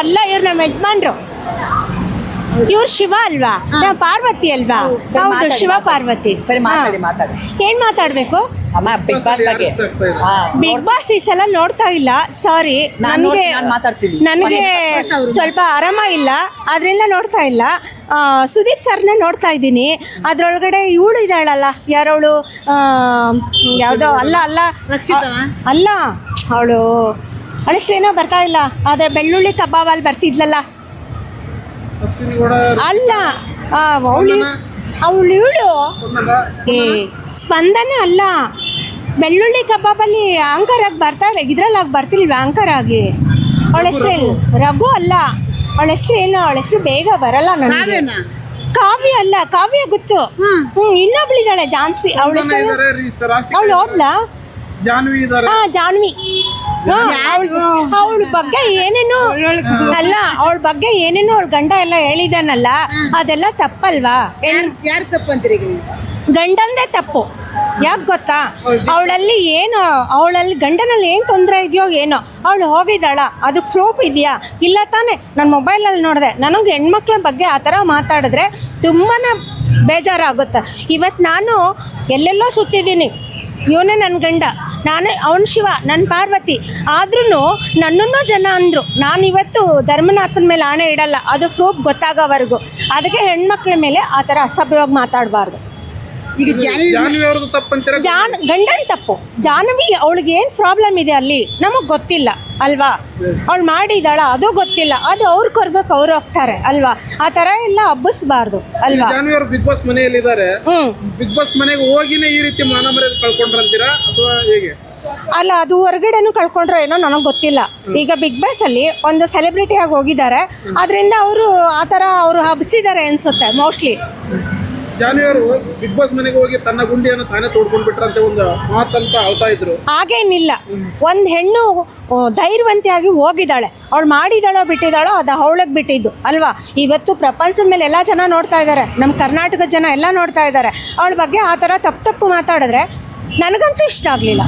ಅಲ್ಲ ಇವ್ರು ನಮ್ಮ ಯಜಮಾನ್ರು. ಇವ್ರು ಶಿವ ಅಲ್ವಾ? ನಾವು ಪಾರ್ವತಿ ಅಲ್ವಾ? ಹೌದು ಶಿವ ಪಾರ್ವತಿ. ಸರಿ ಮಾತಾಡಿ ಮಾತಾಡಿ. ಏನ್ ಮಾತಾಡ್ಬೇಕು? ಅಮ್ಮ ಬಿಗ್ ಬಾಸ್ ಬಗ್ಗೆ. ಬಿಗ್ ಬಾಸ್ ಈ ಸಲ ನೋಡ್ತಾ ಇಲ್ಲ ಸಾರಿ ನನಗೆ. ನನಗೆ ಸ್ವಲ್ಪ ಆರಾಮ ಇಲ್ಲ ಅದರಿಂದ ನೋಡ್ತಾ ಇಲ್ಲ. ಸುದೀಪ್ ಸರ್ನ ನೋಡ್ತಾ ಇದ್ದೀನಿ. ಅದ್ರೊಳಗಡೆ ಇವಳು ಇದ್ದಾಳಲ್ಲ ಯಾರವಳು? ಯಾವುದೋ ಅಲ್ಲ ಅಲ್ಲ. ಅಲ್ಲ ಅವಳು ಅಳಿಸ್ರೇನೋ ಬರ್ತಾ ಇಲ್ಲ. ಅದೇ ಬೆಳ್ಳುಳ್ಳಿ ಕಬಾಬಲ್ಲಿ ಬರ್ತಿದ್ಲಲ್ಲ. ಅಲ್ಲ ಅವಳು ಅವಳು ಇವಳು ಏ ಸ್ಪಂದನ ಅಲ್ಲ. ಬೆಳ್ಳುಳ್ಳಿ ಕಬಾಬಲ್ಲಿ ಆಂಕರ್ ಆಗಿ ಬರ್ತಾ ಇಲ್ಲ. ಇದ್ರಲ್ಲಿ ಆಗಿ ಬರ್ತಿಲ್ವಾ ಆಂಕರ್ ಆಗಿ? ಅವಳ ಹೆಸರು ರಘು ಅಲ್ಲ. ಅವಳ ಹೆಸರು ಏನು? ಅವಳ ಹೆಸರು ಬೇಗ ಬರಲ್ಲ ನನಗೆ. ಕಾವ್ಯ ಅಲ್ಲ. ಕಾವ್ಯ ಗೊತ್ತು. ಹ್ಮ್. ಇನ್ನೊಬ್ಳಿದಾಳೆ ಜಾನ್ಸಿ. ಅವಳು ಹೆಸರು ಅವಳು ಹೋದ್ಲಾ ಜಾನ್ವಿ ಇದಾರೆ. ಹಾ ಜಾನ್ವಿ. ಅವಳ ಬಗ್ಗೆ ಏನೇನು ಅಲ್ಲ ಅವಳ ಬಗ್ಗೆ ಏನೇನು ಅವಳ ಗಂಡ ಎಲ್ಲ ಹೇಳಿದಾನಲ್ಲ ಅದೆಲ್ಲ ತಪ್ಪಲ್ವಾ? ಏನ್- ಯಾರು ತಪ್ಪಂತೀರಿ ಈಗ ಗಂಡಂದೇ ತಪ್ಪು. ಯಾಕೆ ಗೊತ್ತಾ? ಅವಳಲ್ಲಿ ಏನು ಅವಳಲ್ಲಿ ಗಂಡನಲ್ಲಿ ಏನು ತೊಂದರೆ ಇದೆಯೋ ಏನೋ ಅವಳು ಹೋಗಿದ್ದಾಳ ಅದಕ್ಕೆ ಪ್ರೂಫ್ ಇದೆಯಾ? ಇಲ್ಲ ತಾನೇ ನಾನು ಮೊಬೈಲಲ್ಲಿ ನೋಡಿದೆ ನನಗೆ ಹೆಣ್ಮಕ್ಳ ಬಗ್ಗೆ ಆ ಥರ ಮಾತಾಡಿದ್ರೆ ತುಂಬಾ ಬೇಜಾರಾಗುತ್ತೆ. ಇವತ್ತು ನಾನು ಎಲ್ಲೆಲ್ಲೋ ಸುತ್ತಿದ್ದೀನಿ. ಇವನೇ ನನ್ನ ಗಂಡ. ನಾನು, ಅವನು ಶಿವ ನನ್ನ ಪಾರ್ವತಿ. ಆದ್ರೂ ನನ್ನನ್ನು ಜನ ಅಂದರು. ನಾನು ಇವತ್ತು ಧರ್ಮನಾಥನ ಮೇಲೆ ಆಣೆ ಇಡಲ್ಲ. ಅದು ಫ್ರೂಟ್ ಗೊತ್ತಾಗೋವರೆಗೂ. ಅದಕ್ಕೆ ಹೆಣ್ಮಕ್ಳ ಮೇಲೆ ಆ ಥರ ಅಸಭ್ಯವಾಗಿ ಮಾತಾಡಬಾರ್ದು. ಈಗ ಜಾನಿ ಜಾನ್ವಿ ಅವ್ರದ್ದು ತಪ್ಪಂತೀರ? ಜಾನ್ ಗಂಡನ್ ತಪ್ಪು. ಜಾಹ್ನವಿ ಅವಳಿಗೆ ಏನು ಪ್ರಾಬ್ಲಮ್ ಇದೆ ಅಲ್ಲಿ? ನಮಗೆ ಗೊತ್ತಿಲ್ಲ ಅಲ್ವಾ? ಅವಳು ಮಾಡಿದಾಳ ಅದು ಗೊತ್ತಿಲ್ಲ. ಅದು ಅವ್ರು ಕೊರ್ಬೇಕು ಅವ್ರು ಹೋಗ್ತಾರೆ ಅಲ್ವಾ? ಆ ತರ ಎಲ್ಲ ಹಬ್ಬಿಸ್ಬಾರ್ದು ಅಲ್ವಾ? ಜಾನ್ವಿ ಅವರು ಬಿಗ್ ಬಾಸ್ ಮನೆಯಲ್ಲಿ ಇದ್ದಾರೆ ಹ್ಞೂ ಬಿಗ್ ಬಾಸ್ ಮನೆಗೆ ಹೋಗಿನೇ ಈ ರೀತಿ ಕಳ್ಕೊಂಡ್ರಂತೀರಾ ಅಥವಾ ಹೇಗೆ? ಅಲ್ಲ ಅದು ಹೊರಗಡೆನು ಕಳ್ಕೊಂಡ್ರೋ ಏನೋ ನನಗೆ ಗೊತ್ತಿಲ್ಲ. ಈಗ ಬಿಗ್ ಬಾಸ್ ಅಲ್ಲಿ ಒಂದು ಸೆಲೆಬ್ರಿಟಿ ಆಗಿ ಹೋಗಿದ್ದಾರೆ. ಅದರಿಂದ ಅವರು ಆ ತರ ಅವರು ಹಬ್ಸಿದ್ದಾರೆ ಅನ್ಸುತ್ತೆ ಮೋಸ್ಟ್ಲಿ ಬಿಗ್ ಬಾಸ್ ಮನೆಗೆ ಹೋಗಿ ತನ್ನ ಗುಂಡಿಯನ್ನು ತಾನೇ ತೋಡ್ಕೊಂಡು ಬಿಟ್ರಂತೆ ಒಂದು ಮಾತಂತ ಇದ್ರು. ಹಾಗೇನಿಲ್ಲ. ಒಂದು ಹೆಣ್ಣು ಧೈರ್ಯವಂತಿಯಾಗಿ ಹೋಗಿದ್ದಾಳೆ. ಅವಳು ಮಾಡಿದಾಳೋ ಬಿಟ್ಟಿದ್ದಾಳೋ ಅದು ಅವಳಗ್ ಬಿಟ್ಟಿದ್ದು ಅಲ್ವಾ? ಇವತ್ತು ಪ್ರಪಂಚದ ಮೇಲೆ ಎಲ್ಲ ಜನ ನೋಡ್ತಾ ಇದ್ದಾರೆ ನಮ್ಮ ಕರ್ನಾಟಕದ ಜನ ಎಲ್ಲ ನೋಡ್ತಾ ಇದ್ದಾರೆ ಅವಳ ಬಗ್ಗೆ ಆ ಥರ ತಪ್ಪು ತಪ್ಪು ಮಾತಾಡಿದ್ರೆ ನನಗಂತೂ ಇಷ್ಟ ಆಗಲಿಲ್ಲ.